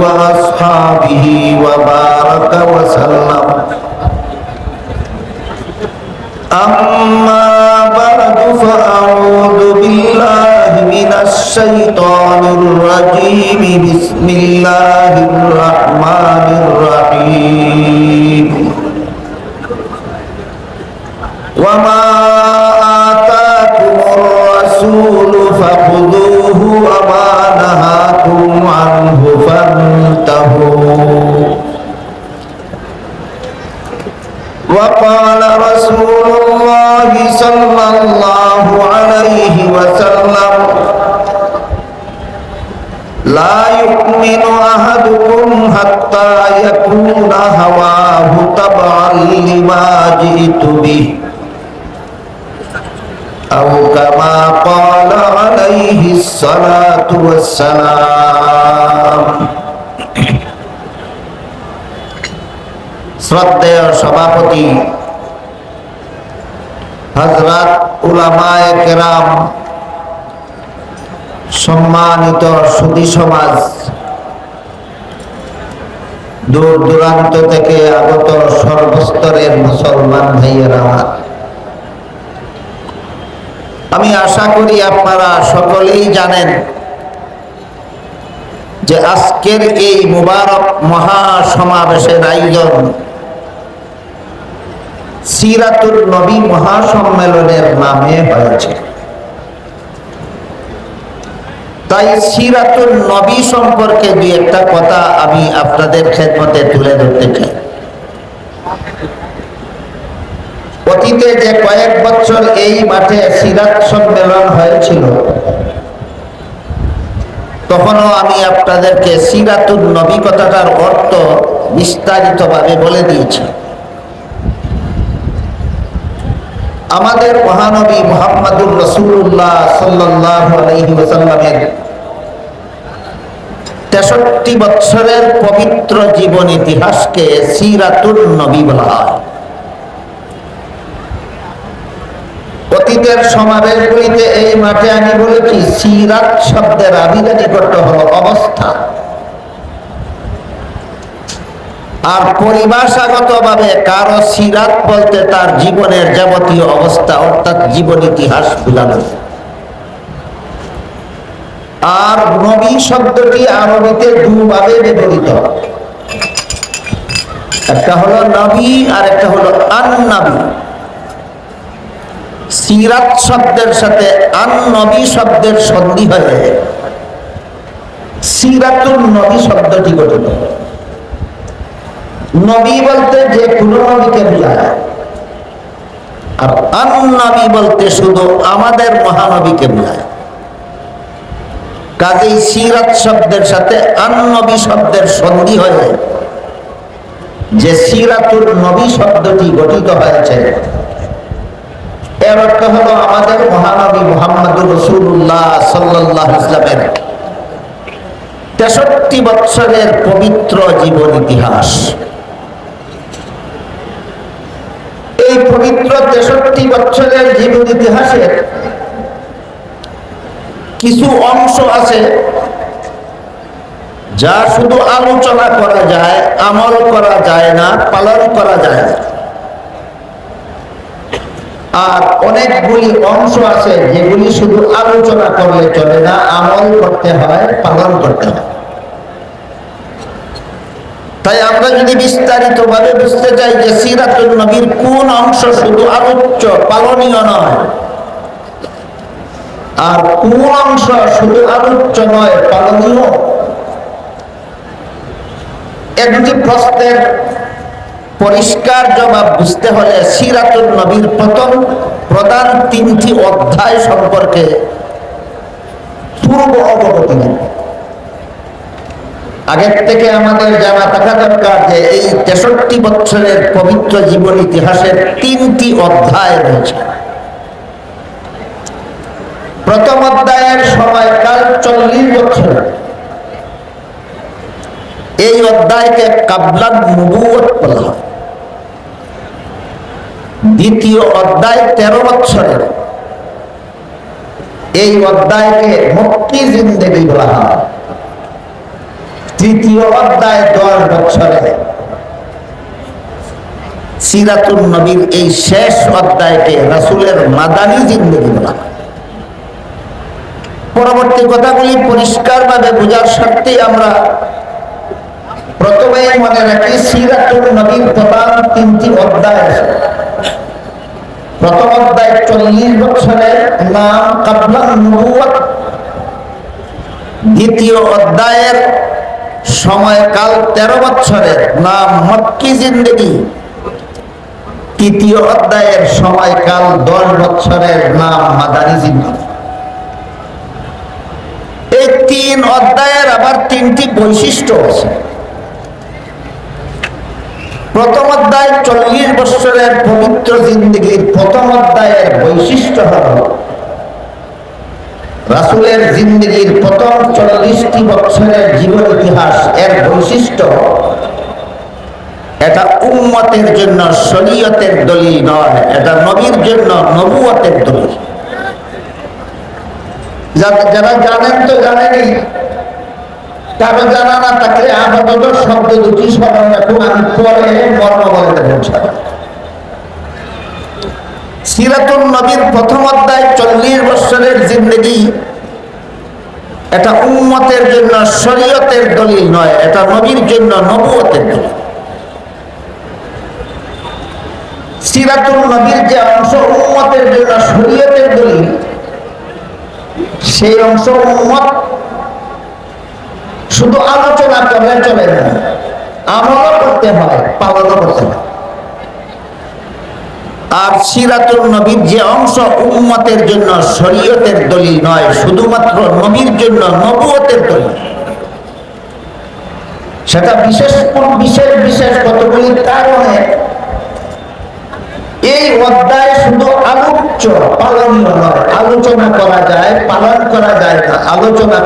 وأصحابه وبارك وسلم أما بعد فأعوذ بالله من الشيطان الرجيم بسم الله الرحمن الرحيم وما آتاكم الرسول فخذوه تبعا لما جئت به أو كما قال عليه الصلاة والسلام শ্রদ্ধেয় সভাপতি হজরত উলামায়ে কেরাম সম্মানিত সুদী সমাজ দূর দূরান্ত থেকে আগত সর্বস্তরের মুসলমান ভাইয়েরা। আমি আশা করি আপনারা সকলেই জানেন যে আজকের এই মুবারক মহাসমাবেশের আয়োজন সিরাতুল নবী মহাসম্মেলনের নামে হয়েছে। তাই সিরাতুল নবী সম্পর্কে দুই একটা কথা আমি আপনাদের খেদমতে তুলে ধরতে চাই। অতীতে যে কয়েক বছর এই মাঠে সিরাত সম্মেলন হয়েছিল, তখনও আমি আপনাদেরকে সিরাতুল নবী কথাটার অর্থ বিস্তারিতভাবে বলে দিয়েছি। আমাদের মহানবী মোহাম্মদুর রসুল্লাহ সাল্লামের তেষট্টি বৎসরের পবিত্র জীবন ইতিহাসকে সিরাতুল নবী বলা হয়। অতীতের সমাবেশগুলিতে এই মাঠে আমি বলেছি, সিরাত শব্দের অর্থ হল অবস্থা আর পরিভাষাগত ভাবে কারও সিরাত বলতে তার জীবনের যাবতীয় অবস্থা, অর্থাৎ জীবন ইতিহাস বুঝানো আর নবী শব্দটি আরবিতে দুভাবে ব্যবহৃত। একটা হলো নবী আর একটা হলো আন নবী সিরাত শব্দের সাথে আন নবী শব্দের সন্ধি হয়ে সিরাতুল নবী শব্দটি গঠিত। নবী বলতে যে কোনো নবীকে বোঝায় আর নবী বলতে শুধু আমাদের মহানবীকে বোঝায় কাজেই সিরাত শব্দের সাথে আন নবী শব্দের সন্ধি হয়ে যে সিরাতুল নবী শব্দটি গঠিত হয়েছে, এর অর্থ হলো আমাদের মহানবী মোহাম্মদুর রসুল্লাহ সাল্লাহ ইসলামের তেষট্টি বৎসরের পবিত্র জীবন ইতিহাস এই পবিত্র তেষট্টি বছরের জীবন ইতিহাসের কিছু অংশ আছে যা শুধু আলোচনা করা যায়, আমল করা যায় না, পালন করা যায় না। আর অনেকগুলি অংশ আছে যেগুলি শুধু আলোচনা করলে চলে না, আমল করতে হয়, পালন করতে হয়। তাই আমরা যদি বিস্তারিত ভাবে বুঝতে চাই যে সিরাতুল নবীর কোন অংশ শুধু আলোচ্য, পালনীয় নয়, আর কোন অংশ শুধু আলোচ্য নয়, পালনীয়? এ প্রশ্নের পরিষ্কার জবাব বুঝতে হলে সিরাতুল নবীর প্রথম প্রধান তিনটি অধ্যায় সম্পর্কে পূর্ব অবগতি নেই আগের থেকে আমাদের জানা থাকা দরকার যে এই তেষট্টি বছরের পবিত্র জীবন ইতিহাসের তিনটি অধ্যায় রয়েছে। প্রথম অধ্যায়ের সময়কাল চল্লিশ বছর। এই অধ্যায়কে কাবলান নবুয়ত বলা হয়। দ্বিতীয় অধ্যায় তেরো বছরের। এই অধ্যায়কে মক্কি জিন্দেগি বলা হয়। তৃতীয় অধ্যায় দশ বছরে। সিরাতুল নবীর এই শেষ অধ্যায়কে রাসুলের মাদানী জিন্দগি বলা পরবর্তী কথাগুলি পরিষ্কারভাবে বোঝার স্বার্থে আমরা প্রথমে মনে রাখি সিরাতুল নবীর প্রধান তিনটি অধ্যায় প্রথম অধ্যায় চল্লিশ বছরের নাম নবুয়ত দ্বিতীয় অধ্যায়ের সময়কাল তেরো বছরের নাম মক্কি জিন্দগি। তৃতীয় অধ্যায়ের সময়কাল দশ বছরের নাম মাদানী জিন্দগি। এই তিন অধ্যায়ের আবার তিনটি বৈশিষ্ট্য আছে। প্রথম অধ্যায় চল্লিশ বছরের পবিত্র জিন্দগির প্রথম অধ্যায়ের বৈশিষ্ট্য হল রাসুলের জিন্দগির প্রথম চল্লিশটি বছরের জীবন ইতিহাস এর বৈশিষ্ট্য এটা উম্মতের জন্য শরীয়তের দলিল নয়, এটা নবীর জন্য নবুয়তের দলিল। যারা জানেন তো জানেনই, কারও জানা না থাকলে আপাতত শব্দ দুটি স্মরণ রাখুন, আমি পরে মর্ম বলতে সিরাতুল নবীর প্রথম অধ্যায় চল্লিশ বছরের জিন্দগি। এটা উম্মতের জন্য শরীয়তের দলিল নয়, এটা নবীর জন্য নবুয়তের দলিল। সিরাতুল নবীর যে অংশ উম্মতের জন্য শরীয়তের দলিল, সেই অংশ উম্মত শুধু আলোচনা করলে চলে না, আমলও করতে হয়, পালনও করতে হয়। আর সিরাতুল নবীর যে অংশ উম্মতের জন্য শরীয়তের দলিল নয়, শুধুমাত্র নবীর জন্য নবুয়তের দলিল। সেটা বিশেষ বিশেষ বিশেষ কতগুলি কারণে? এই অধ্যায় শুধু আলোচ্য, পালন নয়। আলোচনা করা যায়, পালন করা যায় না। আলোচনা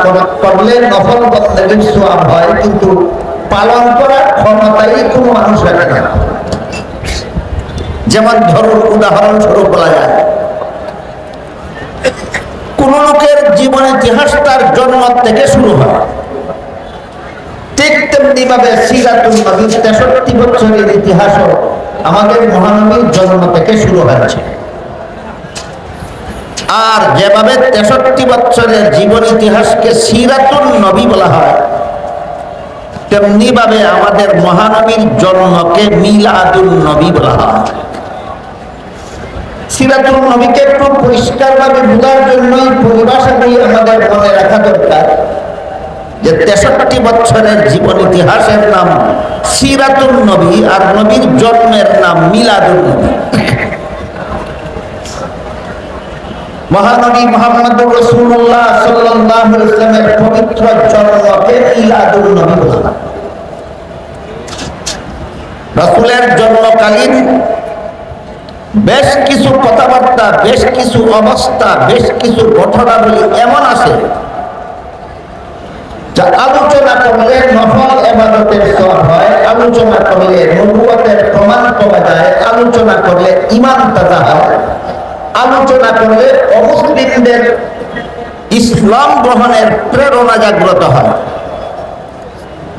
করলে নফল বন্দেগীর সোয়াব হয়, কিন্তু পালন করার ক্ষমতাই কোনো মানুষ রাখে না। যেমন ধরুন, উদাহরণস্বরূপ বলা যায়, কোন লোকের জীবন ইতিহাস তার জন্ম থেকে শুরু হয়। তেষট্টি আমাদের মহানবীর জন্ম থেকে শুরু আর যেভাবে তেষট্টি ইতিহাসকে নবী বলা হয় তেমনি ভাবে আমাদের মহানবীর জন্মকে মিলাদুল নবী বলা হয়। সিরাতুল নবীকে একটু পরিষ্কার ভাবে বোঝার জন্যই পরিভাষাগুলি আমাদের মনে রাখা দরকার যে তেষট্টি বছরের জীবন ইতিহাসের নাম সিরাতুল নবী আর নবীর জন্মের নাম মিলাদুল নবী। মহানবী মোহাম্মদুর রসুল্লাহ সাল্লাহ ইসলামের পবিত্র জন্মকে মিলাদুল নবী বলা রসুলের জন্মকালীন বেশ কিছু কথাবার্তা, বেশ কিছু অবস্থা, বেশ কিছু ঘটনাবলী এমন আছে যা আলোচনা করলে নফল এবাদতের স্তর হয়, আলোচনা করলে নবুয়তের প্রমাণ যায়, আলোচনা করলে ইমান তাজা হয়, আলোচনা করলে অমুসলিমদের ইসলাম গ্রহণের প্রেরণা জাগ্রত হয়।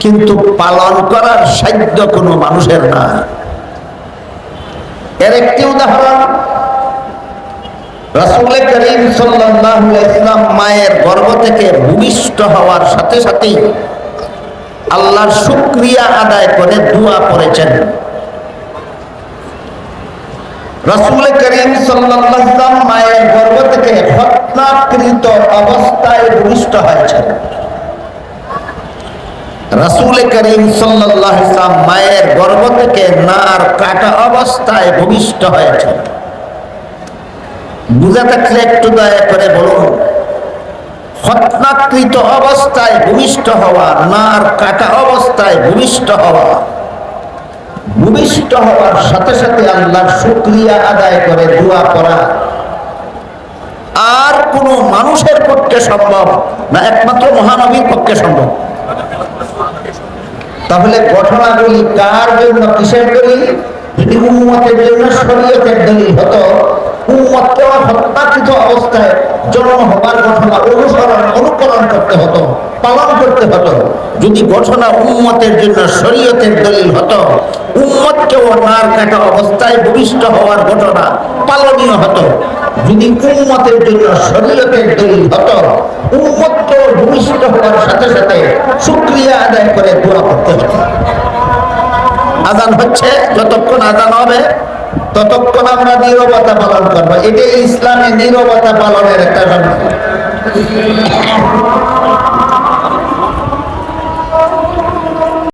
কিন্তু পালন করার সাধ্য কোনো মানুষের না এর একটি উদাহরণ, রাসুল করিম সাল্লাম মায়ের গর্ভ থেকে ভূমিষ্ঠ হওয়ার সাথে সাথেই আল্লাহর শুক্রিয়া আদায় করে দোয়া করেছেন। রসুল করিম সাল্লাম মায়ের গর্ভ থেকে হত্যাকৃত অবস্থায় ভূমিষ্ঠ হয়েছেন। রসুল করিম সাল্লাম মায়ের গর্ভ থেকে নার কাটা অবস্থায় ভূমিষ্ঠ হয়েছেন। বুঝে থাকলে একটু দয়া করে বলুন হত্যাকৃত অবস্থায় ভূমিষ্ঠ হওয়া, নার কাটা অবস্থায় ভূমিষ্ঠ হওয়া, ভূমিষ্ঠ হওয়ার সাথে সাথে আল্লাহর শুক্রিয়া আদায় করে দোয়া করা, আর কোন মানুষের পক্ষে সম্ভব না, একমাত্র মহানবীর পক্ষে সম্ভব। তাহলে ঘটনাগুলি কার জন্য, কিসের দলিল যদি উম্মতের জন্য শরীয়তের দলিল হতো উম্মতকে হওয়ার ঘটনা পালনীয় হতো। যদি উম্মতের জন্য শরীয়তের দলিল হতো, উম্মতকেও ভূমিষ্ঠ হওয়ার সাথে সাথে শুক্রিয়া আদায় করে দোয়া করতে হবে। আজান হচ্ছে, যতক্ষণ আজান হবে, ততক্ষণ আমরা নিরবতা পালন করব। এটাই ইসলামে নিরবতা পালনের একটা